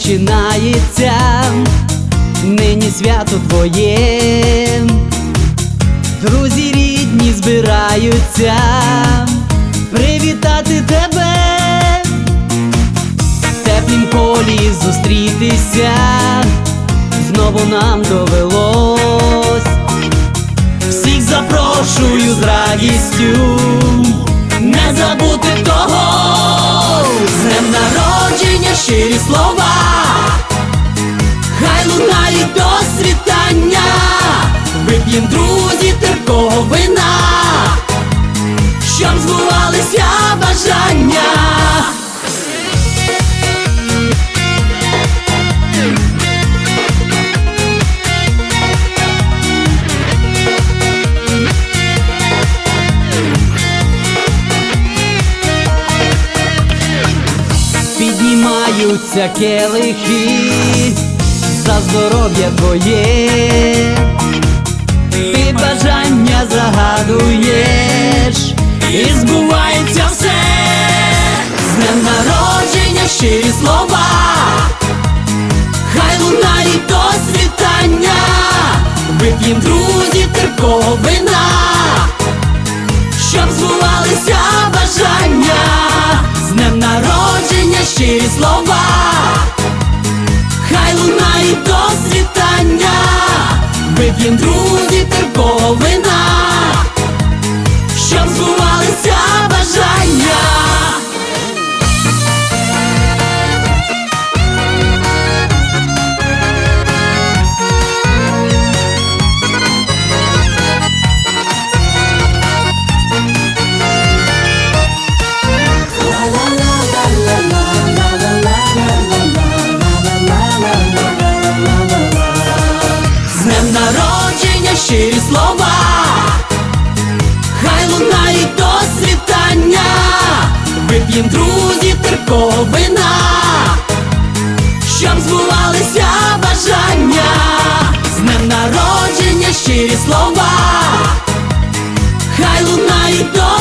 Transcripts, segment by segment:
починається, нині свято твоє, друзі рідні збираються привітати тебе, в теплім полі зустрітися, знову нам довелось. Всіх запрошую з радістю, не забути того, з днем народження щирі слова, вип'єм друзі терпкого вина, щоб збувалися бажання. Піднімаються келихи за здоров'я твоє, загадуєш, і збувається все, з днем народження щирі слова, хай лунають до світання, вип'єм друзі терпкого вина. Щоб збувалися бажання, з днем народження щирі слова, вип'єм друзі терпкого щирі слова, хай лунають до світання, вип'єм друзі терковина, щоб збувалися бажання, з днем народження щирі слова, хай лунають до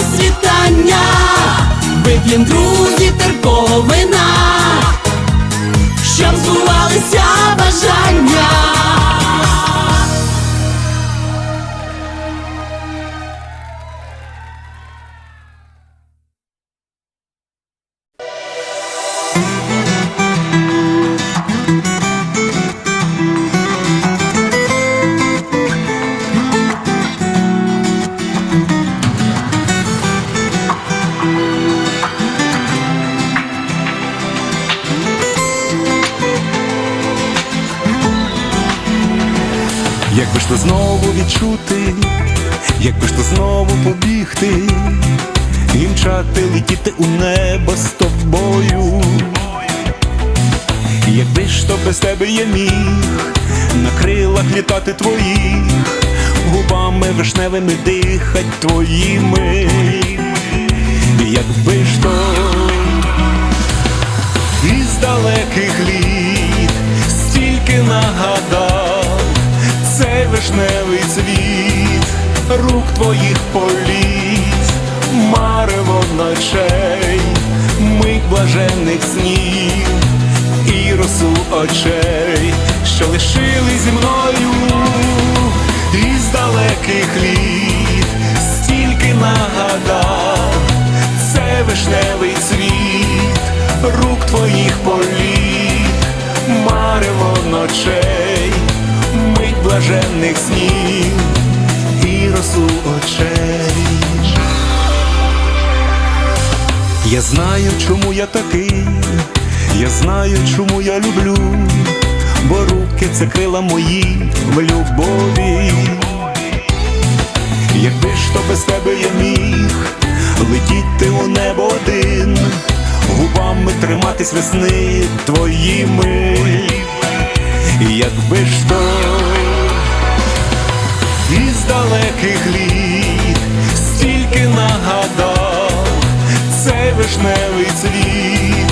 Якби ж то знову відчути, якби ж то знову побігти, і мчати летіти у небо з тобою. Якби ж то без тебе я міг на крилах літати твоїх, губами вишневими дихать твоїми, твоїх політ, марево ночей, мить блаженних снів і росу очей, що лишили зі мною із далеких літ, стільки нагадав це вишневий цвіт рук твоїх політ, марево ночей, мить блаженних снів очей. Я знаю, чому я такий, я знаю, чому я люблю, бо руки це крила мої в любові. Якби ж то без тебе я міг летіти у небо один, губами триматись весни твоїми, якби ж то далеких літ. Стільки нагадав цей вишневий цвіт.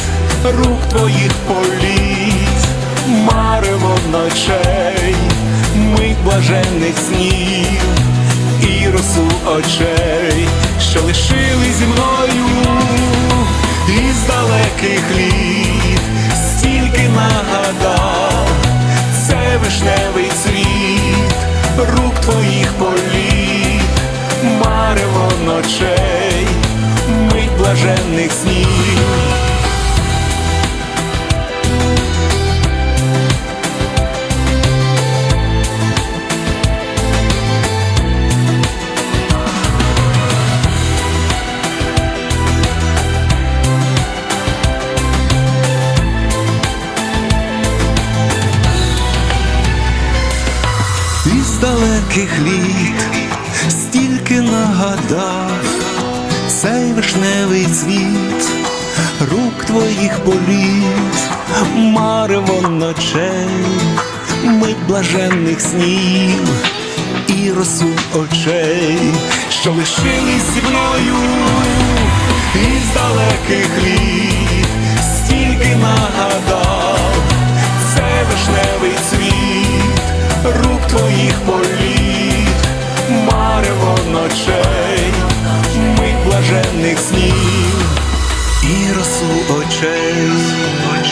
Рук твоїх політ, марево ночей, мить блаженних снів і росу очей, що лишили зі мною із далеких літ, стільки нагадав це вишневий рук твоїх політ, марево ночей, мить блаженних снів. Далеких літ стільки нагадав цей вишневий цвіт, рук твоїх політ, марево ночей, мить блаженних снів і росу очей, що лишились зі мною із далеких літ, стільки нагадав це вишневий цвіт, росу очей.